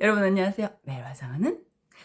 여러분 안녕하세요. 매일 화장하는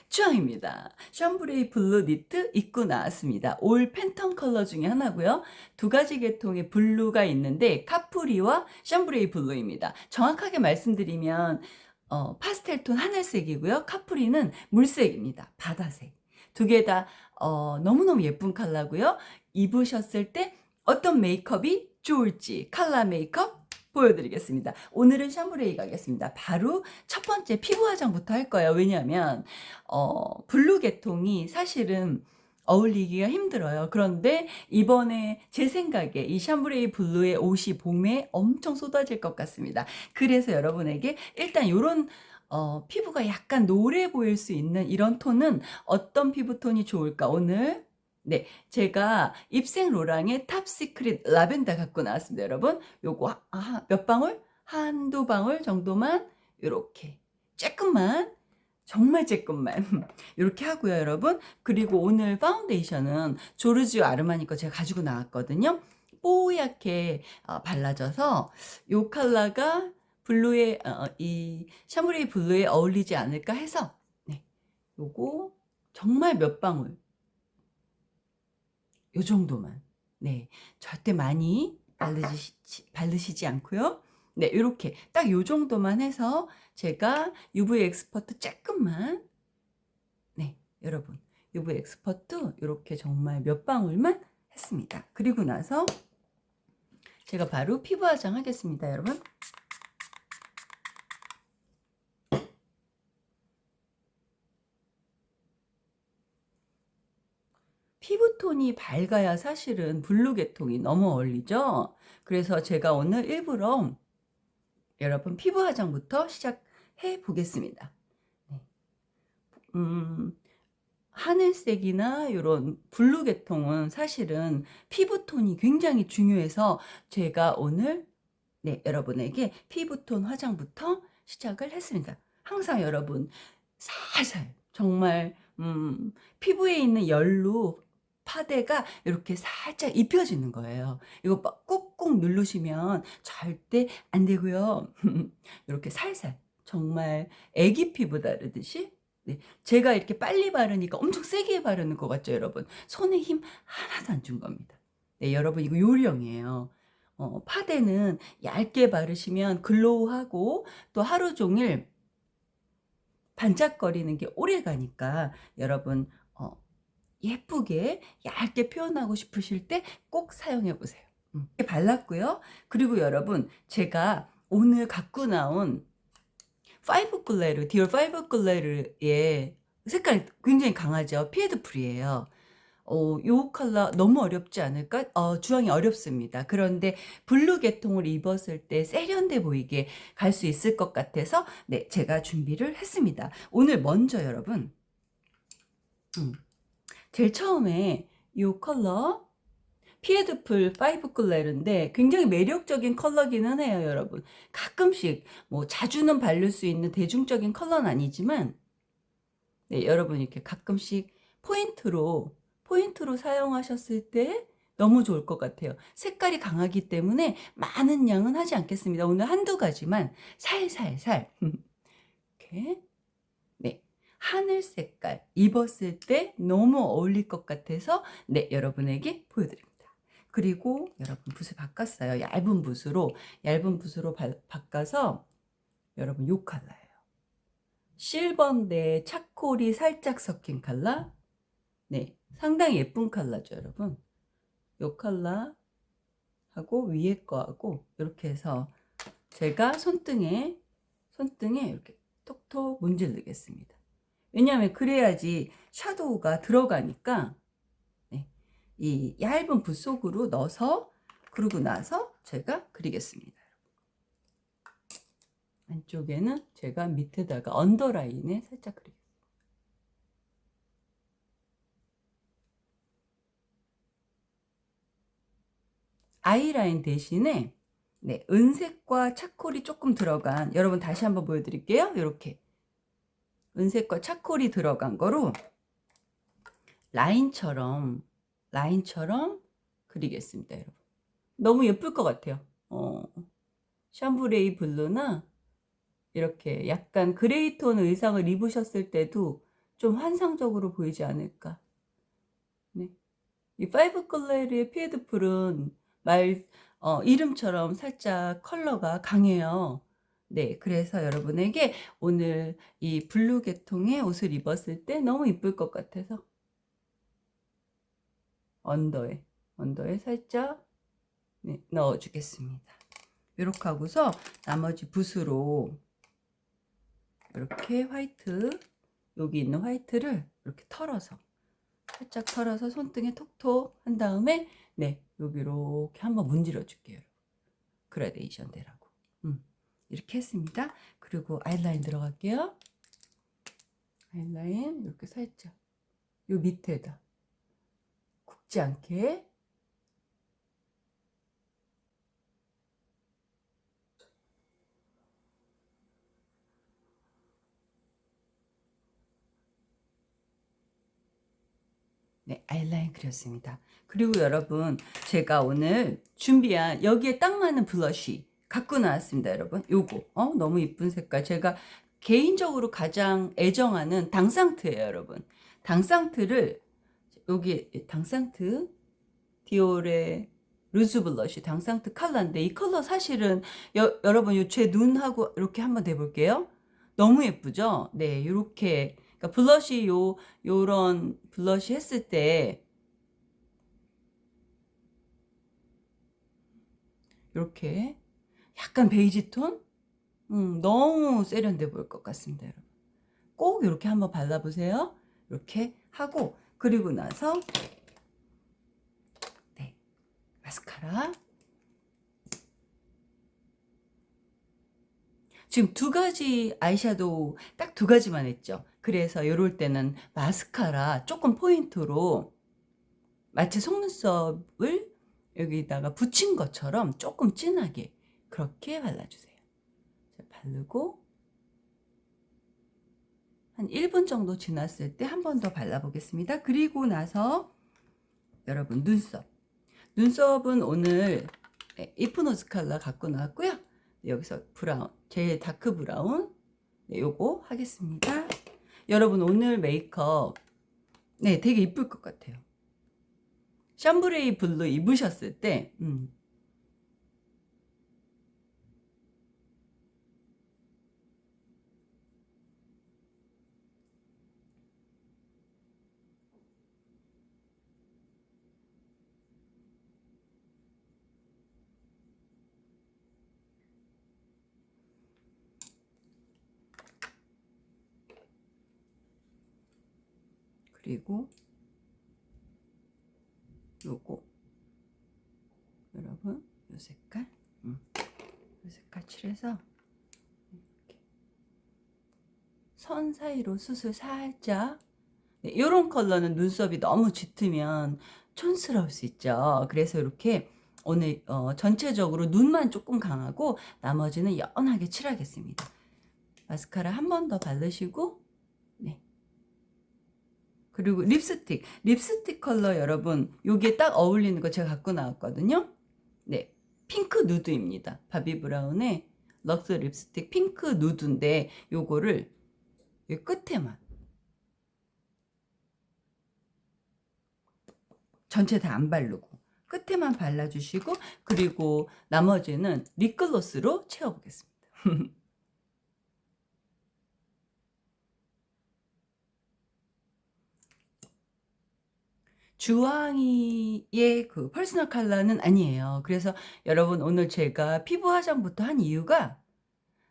주황입니다. 샴브레이 블루 니트 입고 나왔습니다. 올 팬텀 컬러 중에 하나고요. 두 가지 계통의 블루가 있는데 카프리와 샴브레이 블루입니다. 정확하게 말씀드리면 어, 파스텔 톤 하늘색이고요. 카프리는 물색입니다. 바다색. 두 개다 어, 너무너무 예쁜 컬러고요. 입으셨을 때 어떤 메이크업이 좋을지 컬러 메이크업 보여드리겠습니다. 오늘은 샴브레이 가겠습니다. 바로 첫 번째 피부 화장부터 할 거예요. 왜냐하면 어, 블루 계통이 사실은 어울리기가 힘들어요. 그런데 이번에 제 생각에 이 샴브레이 블루의 옷이 봄에 엄청 쏟아질 것 같습니다. 그래서 여러분에게 일단 이런 어, 피부가 약간 노래 보일 수 있는 이런 톤은 어떤 피부톤이 좋을까? 오늘 네, 제가 입생 로랑의 탑 시크릿 라벤더 갖고 나왔습니다, 여러분. 요거 아, 몇 방울? 한두 방울 정도만 요렇게 조금만 정말 조금만 이렇게 하고요, 여러분. 그리고 오늘 파운데이션은 조르지오 아르마니 거 제가 가지고 나왔거든요. 뽀얗게 어, 발라져서 요 컬러가 블루에 어, 이 샤브레이 블루에 어울리지 않을까 해서 네, 요거 정말 몇 방울 요 정도만. 네. 절대 많이 바르시, 바르시지 않고요. 네, 요렇게 딱 요 정도만 해서 제가 UV 엑스퍼트 조금만 네, 여러분. UV 엑스퍼트 요렇게 정말 몇 방울만 했습니다. 그리고 나서 제가 바로 피부 화장 하겠습니다, 여러분. 피부톤이 밝아야 사실은 블루 계통이 너무 어울리죠. 그래서 제가 오늘 일부러 여러분 피부 화장부터 시작해 보겠습니다. 네. 음, 하늘색이나 이런 블루 계통은 사실은 피부톤이 굉장히 중요해서 제가 오늘 네, 여러분에게 피부톤 화장부터 시작을 했습니다. 항상 여러분 살살 정말 음, 피부에 있는 열로 파데가 이렇게 살짝 입혀지는 거예요. 이거 막 꾹꾹 누르시면 절대 안 되고요. 이렇게 살살 정말 애기 피부 다르듯이 네, 제가 이렇게 빨리 바르니까 엄청 세게 바르는 것 같죠, 여러분? 손에 힘 하나도 안 준 겁니다. 네, 여러분 이거 요령이에요. 어, 파데는 얇게 바르시면 글로우하고 또 하루 종일 반짝거리는 게 오래 가니까 여러분 어, 예쁘게 얇게 표현하고 싶으실 때 꼭 사용해 보세요. 음, 발랐고요. 그리고 여러분 제가 오늘 갖고 나온 파이브 글레르 디올 파이브 글레르의 색깔 굉장히 강하죠. 피에드 프리예요. 어, 요 컬러 너무 어렵지 않을까? 어, 주황이 어렵습니다. 그런데 블루 계통을 입었을 때 세련돼 보이게 갈 수 있을 것 같아서 네, 제가 준비를 했습니다. 오늘 먼저 여러분 음, 제일 처음에 요 컬러 피에드풀 파이브 글레르인데 굉장히 매력적인 컬러기는 해요, 여러분. 가끔씩 뭐 자주는 바를 수 있는 대중적인 컬러는 아니지만 네, 여러분 이렇게 가끔씩 포인트로 포인트로 사용하셨을 때 너무 좋을 것 같아요. 색깔이 강하기 때문에 많은 양은 하지 않겠습니다. 오늘 한두 가지만 살살살 이렇게 네 하늘 색깔 입었을 때 너무 어울릴 것 같아서 네 여러분에게 보여드립니다. 그리고 여러분 붓을 바꿨어요. 얇은 붓으로 얇은 붓으로 바, 바꿔서 여러분 요 컬러예요. 실버인데 차콜이 살짝 섞인 컬러. 네, 상당히 예쁜 컬러죠, 여러분. 요 컬러 하고 위에 거하고 이렇게 해서 제가 손등에 손등에 이렇게 톡톡 문질르겠습니다. 왜냐하면 그래야지 샤도우가 들어가니까 네, 이 얇은 붓 속으로 넣어서 그러고 나서 제가 그리겠습니다. 안쪽에는 제가 밑에다가 언더라인에 살짝 그리겠습니다. 아이라인 대신에 네, 은색과 차콜이 조금 들어간 여러분 다시 한번 보여드릴게요. 이렇게 은색과 차콜이 들어간 거로 라인처럼 라인처럼 그리겠습니다, 여러분. 너무 예쁠 것 같아요. 어, 샴브레이 블루나 이렇게 약간 그레이톤 의상을 입으셨을 때도 좀 환상적으로 보이지 않을까. 네. 이 파이브 컬러의 피에드 풀은 말, 어, 이름처럼 살짝 컬러가 강해요. 네. 그래서 여러분에게 오늘 이 블루 계통의 옷을 입었을 때 너무 이쁠 것 같아서 언더에, 언더에 살짝 네, 넣어주겠습니다. 이렇게 하고서 나머지 붓으로 이렇게 화이트 여기 있는 화이트를 이렇게 털어서 살짝 털어서 손등에 톡톡 한 다음에 네 여기 이렇게 한번 문질러 줄게요. 그라데이션 되라고. 음, 이렇게 했습니다. 그리고 아이라인 들어갈게요. 아이라인 이렇게 살짝 요 밑에다 굽지 않게 네, 아이라인 그렸습니다. 그리고 여러분, 제가 오늘 준비한 여기에 딱 맞는 블러쉬 갖고 나왔습니다, 여러분. 요거, 어, 너무 이쁜 색깔. 제가 개인적으로 가장 애정하는 당상트예요, 여러분. 당상트를 여기 당상트 디올의 루즈 블러쉬 당상트 컬러인데 이 컬러 사실은 여, 여러분 제 눈하고 이렇게 한번 대볼게요. 너무 예쁘죠? 네, 이렇게 그러니까 블러쉬 요 요런 블러쉬 했을 때 이렇게 약간 베이지 톤? 음, 너무 세련돼 보일 것 같습니다, 여러분. 꼭 이렇게 한번 발라보세요. 이렇게 하고 그리고 나서 네 마스카라 지금 두 가지 아이섀도우 딱 두 가지만 했죠. 그래서 이럴 때는 마스카라 조금 포인트로 마치 속눈썹을 여기다가 붙인 것처럼 조금 진하게 그렇게 발라주세요. 자, 바르고 한 1분 정도 지났을 때 한 번 더 발라보겠습니다. 그리고 나서 여러분 눈썹. 눈썹은 오늘 이프노즈 컬러 갖고 나왔고요. 여기서 브라운, 제일 다크 브라운 네, 요거 하겠습니다. 여러분 오늘 메이크업 네 되게 이쁠 것 같아요. 샴브레이 블루 입으셨을 때 음, 그리고 요거 여러분 요 색깔 음, 요 색깔 칠해서 이렇게 선 사이로 숱을 살짝 네, 이런 컬러는 눈썹이 너무 짙으면 촌스러울 수 있죠. 그래서 이렇게 오늘 어, 전체적으로 눈만 조금 강하고 나머지는 연하게 칠하겠습니다. 마스카라 한 번 더 바르시고 네. 그리고 립스틱. 립스틱 컬러 여러분, 요게 딱 어울리는 거 제가 갖고 나왔거든요. 네. 핑크 누드입니다. 바비 브라운의 럭스 립스틱 핑크 누드인데 요거를 이 끝에만 전체 다 안 바르고 끝에만 발라주시고 그리고 나머지는 립글로스로 채워보겠습니다. 주황이의 그 퍼스널 컬러는 아니에요. 그래서 여러분 오늘 제가 피부 화장부터 한 이유가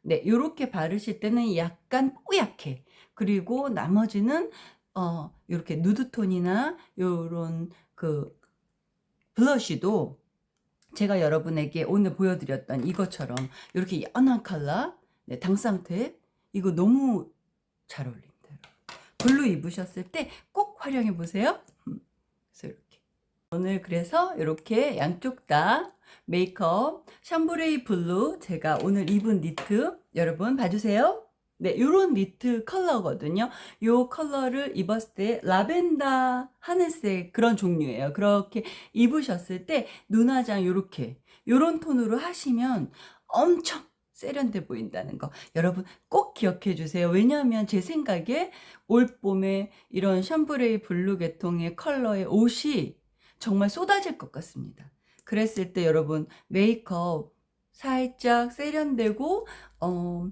네, 요렇게 바르실 때는 약간 뽀얗게 그리고 나머지는 어, 요렇게 누드톤이나 요런 그 블러쉬도 제가 여러분에게 오늘 보여드렸던 이것처럼 이렇게 연한 컬러 네, 당상태 이거 너무 잘 어울립니다. 블루 입으셨을 때 꼭 활용해 보세요. 그래서 이렇게 오늘 그래서 이렇게 양쪽 다 메이크업 샴브레이 블루 제가 오늘 입은 니트 여러분 봐주세요. 네, 요런 니트 컬러거든요. 요 컬러를 입었을 때 라벤더 하늘색 그런 종류예요. 그렇게 입으셨을 때 눈화장 요렇게 요런 톤으로 하시면 엄청 세련돼 보인다는 거. 여러분 꼭 기억해 주세요. 왜냐하면 제 생각에 올 봄에 이런 샴브레이 블루 계통의 컬러의 옷이 정말 쏟아질 것 같습니다. 그랬을 때 여러분 메이크업 살짝 세련되고 어,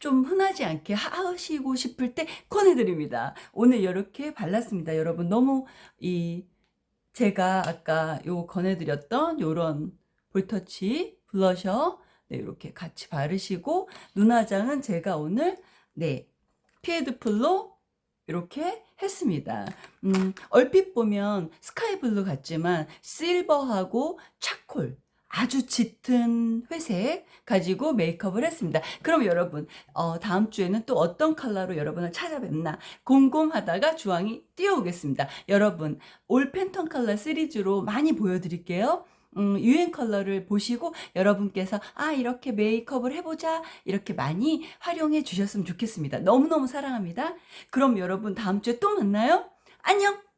좀 흔하지 않게 하시고 싶을 때 권해드립니다. 오늘 이렇게 발랐습니다. 여러분 너무 이 제가 아까 요 권해드렸던 요런 볼터치 블러셔 네, 이렇게 같이 바르시고 눈화장은 제가 오늘 네 피에드풀로 이렇게 했습니다. 음, 얼핏 보면 스카이블루 같지만 실버하고 차콜 아주 짙은 회색 가지고 메이크업을 했습니다. 그럼 여러분 어, 다음 주에는 또 어떤 컬러로 여러분을 찾아뵙나 곰곰하다가 주황이 뛰어오겠습니다. 여러분 올 팬턴 컬러 시리즈로 많이 보여드릴게요. 음, 유행 컬러를 보시고 여러분께서 아 이렇게 메이크업을 해보자 이렇게 많이 활용해 주셨으면 좋겠습니다. 너무너무 사랑합니다. 그럼 여러분 다음 주에 또 만나요. 안녕.